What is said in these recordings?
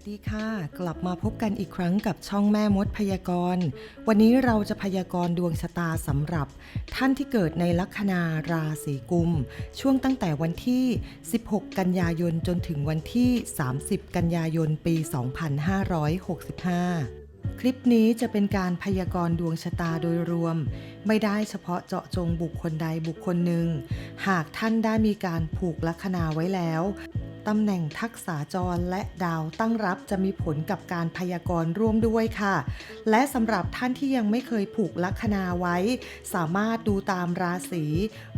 สวัสดีค่ะ กลับมาพบกันอีกครั้งกับช่องแม่มดพยากรณ์ วันนี้เราจะพยากรณ์ดวงชะตาสำหรับ ท่านที่เกิดในลัคนาราศีกุม ช่วงตั้งแต่วันที่ 16 กันยายนจนถึงวันที่ 30 กันยายนปี 2565คลิปนี้จะเป็นการพยากรณ์ดวงชะตาโดยรวม ไม่ได้เฉพาะเจาะจงบุคคลใดบุคคลหนึ่ง หากท่านได้มีการผูกลัคนาไว้แล้ว ตำแหน่งทักษาจรและดาวตั้งรับจะมีผลกับการพยากรณ์ร่วมด้วยค่ะ และสำหรับท่านที่ยังไม่เคยผูกลัคนาไว้ สามารถดูตามราศี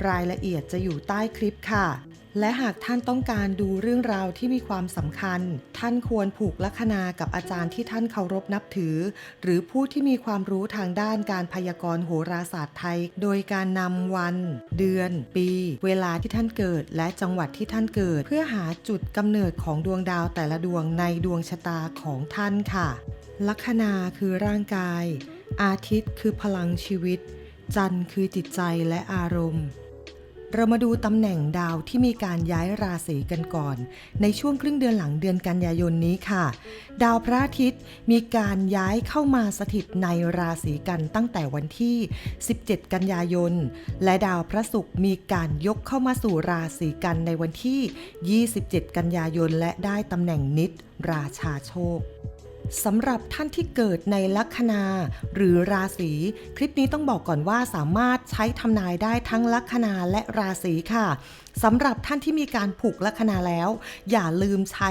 รายละเอียดจะอยู่ใต้คลิปค่ะ และหากท่านต้องการดูเรื่องราวที่มีความสำคัญ ท่านควรผูกลัคนากับอาจารย์ที่ท่านเคารพนับถือ หรือผู้ที่มีความรู้ทางด้านการพยากรณ์โหราศาสตร์ไทย โดยการนำวัน เดือน ปี เวลาที่ท่านเกิด และจังหวัดที่ท่านเกิด เพื่อหาจุดกำเนิดของดวงดาวแต่ละดวงในดวงชะตาของท่านค่ะ ลัคนาคือร่างกาย อาทิตย์คือพลังชีวิต จันทร์คือจิตใจและอารมณ์ เรามาดูตำแหน่งดาวที่มีการย้ายราศีกันก่อน ในช่วงครึ่งเดือนหลังเดือนกันยายนนี้ค่ะ ดาวพระอาทิตย์มีการย้ายเข้ามาสถิตในราศีกันตั้งแต่วันที่ 17 กันยายน และดาวพระศุกร์มีการยกเข้ามาสู่ราศีกันในวันที่ 27 กันยายน และได้ตำแหน่งนิดราชาโชค สำหรับท่านที่เกิดในลัคนาหรือราศีคลิปนี้ต้องบอกก่อนว่าสามารถใช้ทำนายได้ทั้งลัคนาและราศีค่ะสำหรับท่านที่มีการผูกลัคนาแล้ว อย่าลืมใช้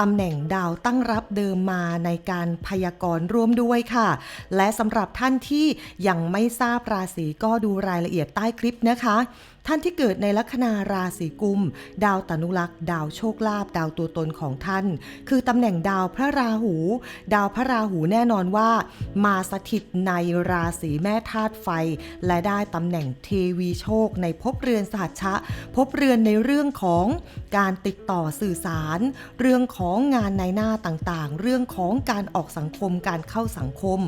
ตำแหน่งดาวตั้งรับเดิมมาในการพยากรณ์ร่วมด้วยค่ะ และสำหรับท่านที่ยังไม่ทราบราศีก็ดูรายละเอียดใต้คลิปนะคะ ท่านที่เกิดในลัคนาราศีกุม ดาวตนุรักษ์ดาวโชคลาภดาวตัวตนของท่าน คือตำแหน่งดาวพระราหู ดาวพระราหูแน่นอนว่า มาสถิตในราศีแม่ธาตุไฟ และได้ตำแหน่งเทวีโชคในภพเรือนสหัชชะภพเรือนในเรื่องของการติดต่อสื่อสาร เรื่องของงานในหน้าต่างๆ เรื่องของการออกสังคมการเข้าสังคม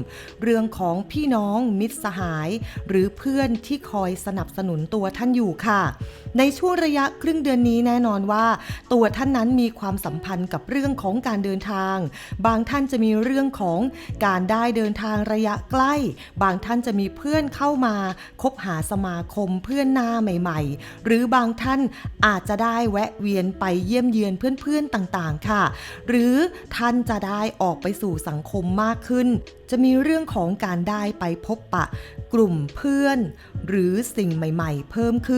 เรื่องของพี่น้องมิตรสหาย หรือเพื่อนที่คอยสนับสนุนตัวท่านอยู่ค่ะ ในช่วงระยะครึ่งเดือนนี้แน่นอนว่า ตัวท่านนั้นมีความสัมพันธ์กับเรื่องของการเดินทาง บางท่านจะมีเรื่องของการได้เดินทางระยะใกล้ บางท่านจะมีเพื่อนเข้ามาคบหาสมาคมเพื่อนหน้าใหม่ ๆ หรือบางท่านอาจจะได้แวะเวียนไปเยี่ยมเยือนเพื่อนๆต่างๆค่ะ หรือท่านจะได้ออกไปสู่สังคมมากขึ้น จะมีเรื่องของการได้ไปพบปะ กลุ่มเพื่อน หรือสิ่งใหม่ ๆ เพิ่มขึ้น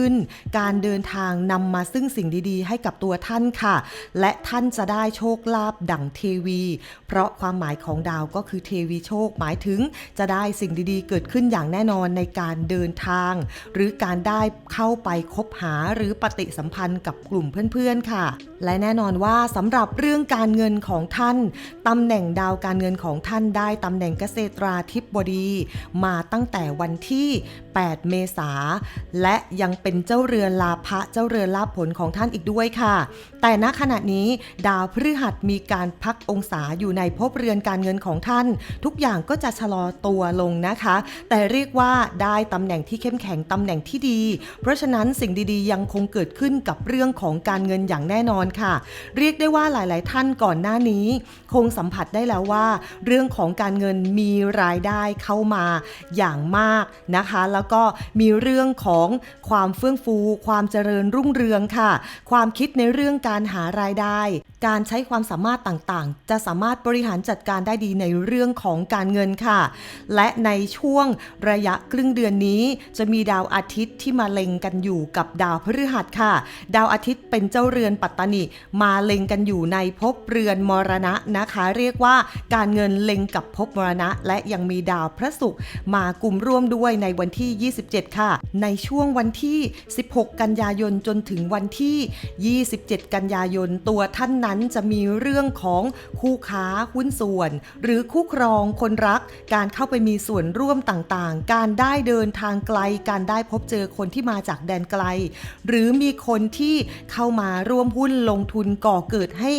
การเดินทางนำมาซึ่งสิ่งดีๆ ให้กับตัวท่านค่ะ และท่านจะได้โชคลาภดั่งเทวี เพราะความหมายของดาวก็คือเทวีโชคหมายถึงจะได้สิ่งดีๆ เกิดขึ้นอย่างแน่นอนในการเดินทาง หรือการได้เข้าไปคบหาหรือปฏิสัมพันธ์กับกลุ่มเพื่อนๆค่ะ และแน่นอนว่าสำหรับเรื่องการเงินของท่านตำแหน่งดาวการเงินของท่านได้ตำแหน่งเกษตราธิบดี มาตั้งแต่วันที่8 เมษา และยังเป็นเจ้าเรือนลาภะเจ้าเรือนลาภผลของท่านอีกด้วยค่ะ แต่ณขณะนี้ดาวพฤหัสมีการพักองศาอยู่ในภพเรือนการเงินของท่าน ทุกอย่างก็จะชะลอตัวลงนะคะ แต่เรียกว่าได้ตำแหน่งที่เข้มแข็งตำแหน่งที่ดี เพราะฉะนั้นสิ่งดีๆ ยังคงเกิดขึ้นกับเรื่องของการเงินอย่างแน่นอนค่ะ เรียกได้ว่าหลาย ๆ ท่านก่อนหน้านี้ คงสัมผัสได้แล้วว่า เรื่องของการเงินมีรายได้เข้ามาอย่างมากนะคะแล้วแล้วก็มีเรื่องของความเฟื่องฟู ความเจริญรุ่งเรืองค่ะ ความคิดในเรื่องการหารายได้ การใช้ความสามารถต่างๆ จะสามารถบริหารจัดการได้ดีในเรื่องของการเงินค่ะ และในช่วงระยะครึ่งเดือนนี้จะมีดาวอาทิตย์ที่มาเล็งกันอยู่กับดาวพฤหัสค่ะ ดาวอาทิตย์เป็นเจ้าเรือนปัตตานีมาเล็งกันอยู่ในภพเรือนมรณะนะคะ เรียกว่าการเงินเล็งกับภพมรณะ และยังมีดาวพระศุกร์มากลุ่มร่วมด้วยในวันที่ที่ 27 ค่ะ ในช่วงวันที่ 16 กันยายนจนถึงวันที่ 27 กันยายน ตัวท่านนั้นจะมีเรื่องของคู่ค้าหุ้นส่วน หรือคู่ครองคนรัก การเข้าไปมีส่วนร่วมต่างๆ การได้เดินทางไกล การได้พบเจอคนที่มาจากแดนไกล หรือมีคนที่เข้ามาร่วมหุ้นลงทุนก่อเกิดให้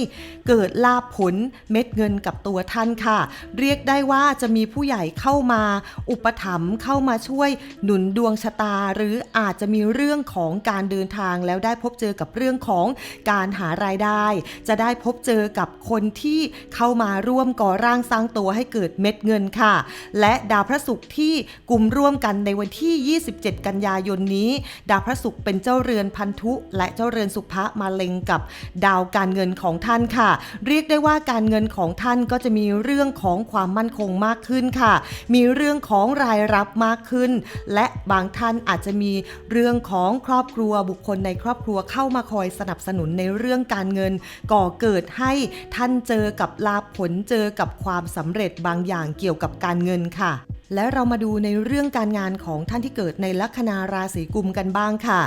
เกิดลาภผลเม็ดเงินกับตัวท่านค่ะ เรียกได้ว่าจะมีผู้ใหญ่เข้ามา อุปถัมภ์เข้ามาช่วยหนุนดวงชะตาหรืออาจจะมีเรื่องของการเดินทางแล้วได้พบเจอกับเรื่องของการหารายได้ จะได้พบเจอกับคนที่เข้ามาร่วมก่อร่างสร้างตัวให้เกิดเม็ดเงินค่ะ และดาวพระศุกร์ที่กลุ่มร่วมกันในวันที่ 27 กันยายนนี้ ดาวพระศุกร์เป็นเจ้าเรือนพันธุ และเจ้าเรือนสุภะมาเล็งกับดาวการเงินของท่านค่ะ เรียกได้ว่าการเงินของท่านก็จะมีเรื่องของความมั่นคงมากขึ้นค่ะ มีเรื่องของรายรับมากขึ้นและบางท่านอาจจะมีเรื่องของครอบครัวบุคคลในครอบครัวเข้ามาคอยสนับสนุนในเรื่องการเงิน ก่อเกิดให้ท่านเจอกับลาภผลเจอกับความสำเร็จบางอย่างเกี่ยวกับการเงินค่ะ และเรามาดูในเรื่องการงานของท่านที่เกิดในลัคนาราศีกุมกันบ้างค่ะ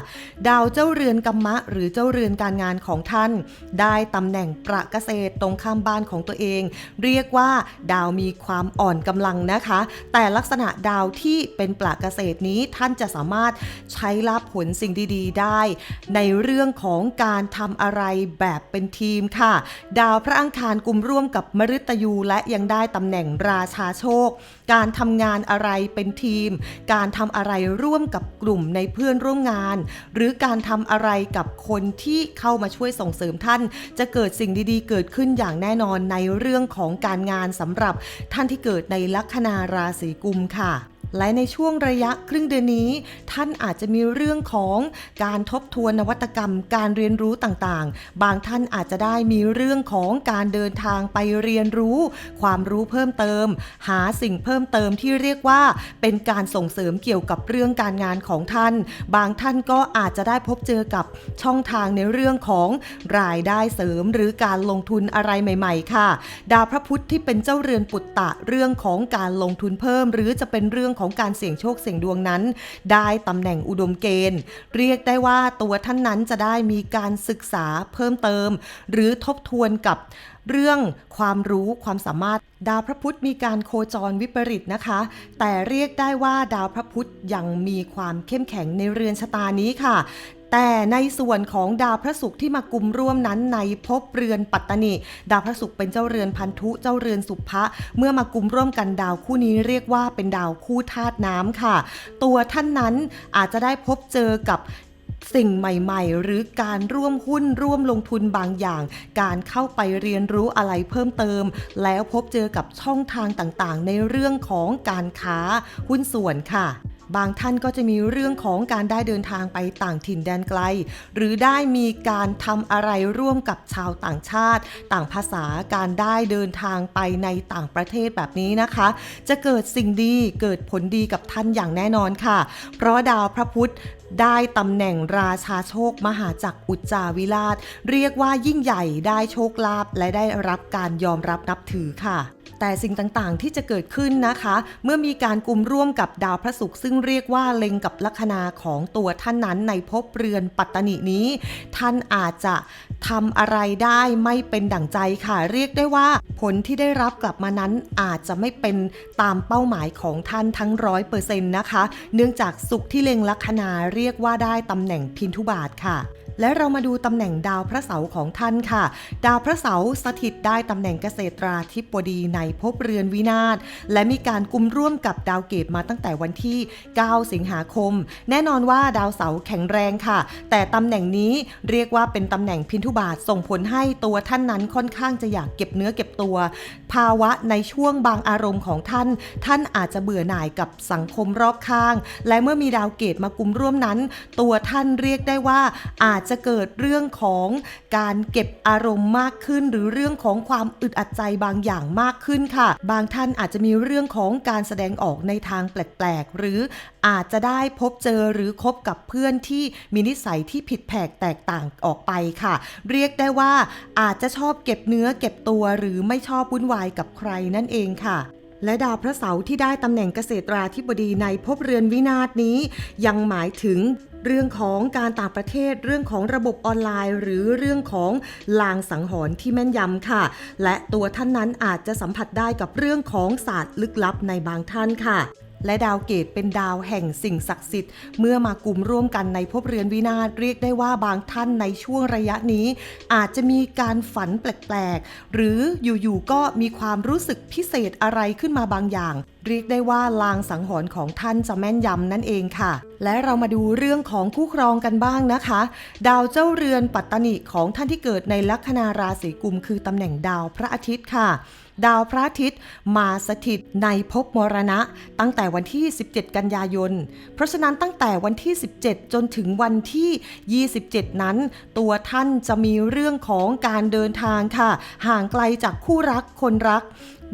ดาวเจ้าเรือนกัมมะ หรือเจ้าเรือนการงานของท่าน ได้ตำแหน่งประเกษตรตรงข้ามบ้านของตัวเอง เรียกว่า ดาวมีความอ่อนกำลังนะคะ แต่ลักษณะดาวที่เป็นประเกษตรนี้ท่านจะสามารถใช้ลาภผลสิ่งดีๆ ได้ ในเรื่องของการทำอะไรแบบเป็นทีมค่ะ ดาวพระอังคารกลุ่มร่วมกับมฤตยูและยังได้ตำแหน่งราชาโชคการทำงานอะไรเป็นทีม การทำอะไรร่วมกับกลุ่มในเพื่อนร่วมงาน หรือการทำอะไรกับคนที่เข้ามาช่วยส่งเสริมท่าน จะเกิดสิ่งดีๆ เกิดขึ้นอย่างแน่นอนในเรื่องของการงานสำหรับท่านที่เกิดในลัคนาราศีกุมค่ะ และในช่วงระยะครึ่งเดือนนี้ ท่านอาจจะมีเรื่องของการทบทวนนวัตกรรม การเรียนรู้ต่างๆ บางท่านอาจจะได้มีเรื่องของการเดินทางไปเรียนรู้ ความรู้เพิ่มเติม หาสิ่งเพิ่มเติมที่เรียกว่า เป็นการส่งเสริมเกี่ยวกับเรื่องการงานของท่าน บางท่านก็อาจจะได้พบเจอกับช่องทางในเรื่องของรายได้เสริมหรือการลงทุนอะไรใหม่ ๆ ค่ะ ดาวพระพุธที่เป็นเจ้าเรือนปุตตะเรื่องของการลงทุนเพิ่ม หรือจะเป็นเรื่องของของการเสี่ยงโชคเสี่ยงดวงนั้น ได้ตำแหน่งอุดมเกณฑ์ เรียกได้ว่าตัวท่านนั้นจะได้มีการศึกษาเพิ่มเติม หรือทบทวนกับเรื่องความรู้ความสามารถดาวพระพุธมีการโคจรวิปริตนะคะ แต่เรียกได้ว่าดาวพระพุธยังมีความเข้มแข็งในเรือนชะตานี้ค่ะ แต่ในส่วนของดาวพระศุกร์ที่มากุมร่วมนั้นในภพเรือนปัตตานิดาวพระศุกร์เป็นเจ้าเรือนพันธุเจ้าเรือนสุภะเมื่อมากุมร่วมกันดาวคู่นี้เรียกว่าเป็นดาวคู่ธาตุน้ำค่ะ ตัวท่านนั้นอาจจะได้พบเจอกับสิ่งใหม่ๆ หรือการร่วมหุ้นร่วมลงทุนบางอย่าง การเข้าไปเรียนรู้อะไรเพิ่มเติม แล้วพบเจอกับช่องทางต่างๆ ในเรื่องของการค้าหุ้นส่วนค่ะ บางท่านก็จะมีเรื่องของการได้เดินทางไปต่างถิ่นแดนไกล หรือได้มีการทำอะไรร่วมกับชาวต่างชาติ ต่างภาษาการได้เดินทางไปในต่างประเทศแบบนี้นะคะ จะเกิดสิ่งดีเกิดผลดีกับท่านอย่างแน่นอนค่ะ เพราะดาวพระพุธได้ตำแหน่งราชาโชคมหาจักรอุจจาวิราช เรียกว่ายิ่งใหญ่ได้โชคลาภและได้รับการยอมรับนับถือค่ะ แต่สิ่งต่างๆ ที่จะเกิดขึ้นนะคะ เมื่อมีการกลุ่มร่วมกับดาวพระศุกร์ซึ่งเรียกว่าเล็งกับลัคนาของตัวท่านนั้นในภพเรือนปัตตนินี้ ท่านอาจจะทำอะไรได้ไม่เป็นดั่งใจค่ะ เรียกได้ว่าผลที่ได้รับกลับมานั้นอาจจะไม่เป็นตามเป้าหมายของท่านทั้งร้อยเปอร์เซ็นต์นะคะ เนื่องจากสุขที่เล็งลัคนาเรียกว่าได้ตำแหน่งพินทุบาทค่ะ และเรามาดูตำแหน่งดาวพระเสาร์ของท่านค่ะ ดาวพระเสาร์สถิตได้ตำแหน่งเกษตราธิบดีในภพเรือนวินาศและมีการกุมร่วมกับดาวเกตมาตั้งแต่วันที่ 9 สิงหาคม แน่นอนว่าดาวเสาร์แข็งแรงค่ะ แต่ตำแหน่งนี้เรียกว่าเป็นตำแหน่งพินทุบาทส่งผลให้ตัวท่านนั้นค่อนข้างจะอยากเก็บเนื้อเก็บตัว ภาวะในช่วงบางอารมณ์ของท่าน ท่านอาจจะเบื่อหน่ายกับสังคมรอบข้าง และเมื่อมีดาวเกตมากุมร่วมนั้น ตัวท่านเรียกได้ว่าอาจจะเกิดเรื่องของการเก็บอารมณ์มากขึ้น หรือเรื่องของความอึดอัดใจบางอย่างมากขึ้นค่ะ บางท่านอาจจะมีเรื่องของการแสดงออกในทางแปลกๆ หรืออาจจะได้พบเจอหรือคบกับเพื่อนที่มีนิสัยที่ผิดแผกแตกต่างออกไปค่ะ เรียกได้ว่าอาจจะชอบเก็บเนื้อเก็บตัวหรือไม่ชอบวุ่นวายกับใครนั่นเองค่ะและดาวพระเสาร์ที่ได้ตำแหน่งเกษตราธิบดีในภพเรือนวินาศนี้ ยังหมายถึง เรื่องของการต่างประเทศ เรื่องของระบบออนไลน์ หรือเรื่องของลางสังหรณ์ที่แม่นยำค่ะ และตัวท่านนั้นอาจจะสัมผัสได้กับเรื่องของศาสตร์ลึกลับในบางท่านค่ะ และดาวเกตเป็นดาวแห่งสิ่งศักดิ์สิทธิ์ เมื่อมากลุ่มร่วมกันในภพเรือนวินาศเรียกได้ว่าบางท่านในช่วงระยะนี้ อาจจะมีการฝันแปลกๆ หรืออยู่ๆก็มีความรู้สึกพิเศษอะไรขึ้นมาบางอย่าง เรียกได้ว่าลางสังหรณ์ของท่านจะแม่นยำนั่นเองค่ะ และเรามาดูเรื่องของคู่ครองกันบ้างนะคะ ดาวเจ้าเรือนปัตตนิของท่านที่เกิดในลัคนาราศีกุมคือตำแหน่งดาวพระอาทิตย์ค่ะ ดาวพระอาทิตย์มาสถิตในภพมรณะ ตั้งแต่วันที่ 17 กันยายน เพราะฉะนั้นตั้งแต่วันที่ 17 จนถึงวันที่ 27 นั้น ตัวท่านจะมีเรื่องของการเดินทางค่ะ ห่างไกลจากคู่รักคนรัก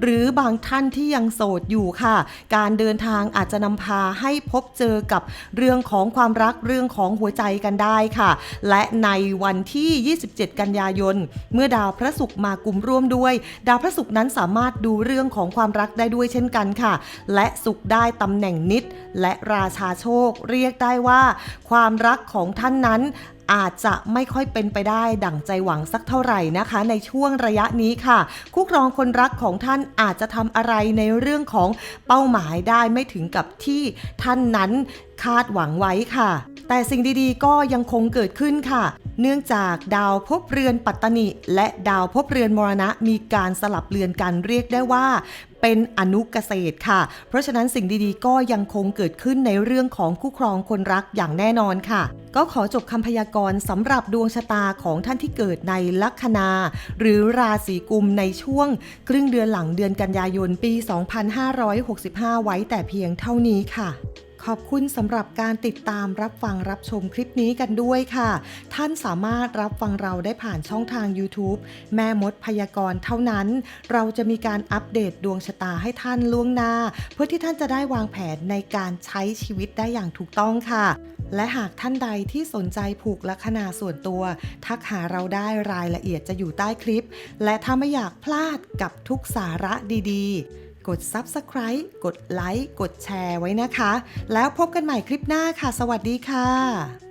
หรือบางท่านที่ยังโสดอยู่ค่ะ การเดินทางอาจจะนำพาให้พบเจอกับเรื่องของความรักเรื่องของหัวใจกันได้ค่ะ และในวันที่ 27 กันยายน เมื่อดาวพระศุกร์มากุมร่วมด้วย ดาวพระศุกร์นั้นสามารถดูเรื่องของความรักได้ด้วยเช่นกันค่ะ และศุกร์ได้ตำแหน่งนิด และราชาโชค เรียกได้ว่า ความรักของท่านนั้น อาจจะไม่ค่อยเป็นไปได้ ดั่งใจหวังสักเท่าไหร่นะคะ ในช่วงระยะนี้ค่ะ คู่ครองคนรักของท่านอาจจะทำอะไรในเรื่องของเป้าหมายได้ไม่ถึงกับที่ท่านนั้นคาดหวังไว้ค่ะ แต่สิ่งดีๆ ก็ยังคงเกิดขึ้นค่ะ เนื่องจากดาวภพเรือนปัตตนิ และดาวภพเรือนมรณะ มีการสลับเรือนกันเรียกได้ว่าเป็นอนุเกษตรค่ะ เพราะฉะนั้นสิ่งดีๆ ก็ยังคงเกิดขึ้นในเรื่องของคู่ครองคนรักอย่างแน่นอนค่ะ ก็ขอจบคำพยากรณ์สำหรับดวงชะตาของท่านที่เกิดในลัคนา หรือราศีกุมในช่วง ครึ่งเดือนหลังเดือนกันยายนปี 2565 ไว้แต่เพียงเท่านี้ค่ะ ขอบคุณสำหรับการติดตามรับฟังรับชมคลิปนี้กันด้วยค่ะ ท่านสามารถรับฟังเราได้ผ่านช่องทาง YouTube แม่มดพยากรณ์เท่านั้น เราจะมีการอัปเดตดวงชะตาให้ท่านล่วงหน้า เพื่อที่ท่านจะได้วางแผนในการใช้ชีวิตได้อย่างถูกต้องค่ะ และหากท่านใดที่สนใจผูกลัคนาส่วนตัว ทักหาเราได้รายละเอียดจะอยู่ใต้คลิป และถ้าไม่อยากพลาดกับทุกสาระดีๆ กด Subscribe กดไลค์กดแชร์ไว้นะคะ แล้วพบกันใหม่คลิปหน้าค่ะ สวัสดีค่ะ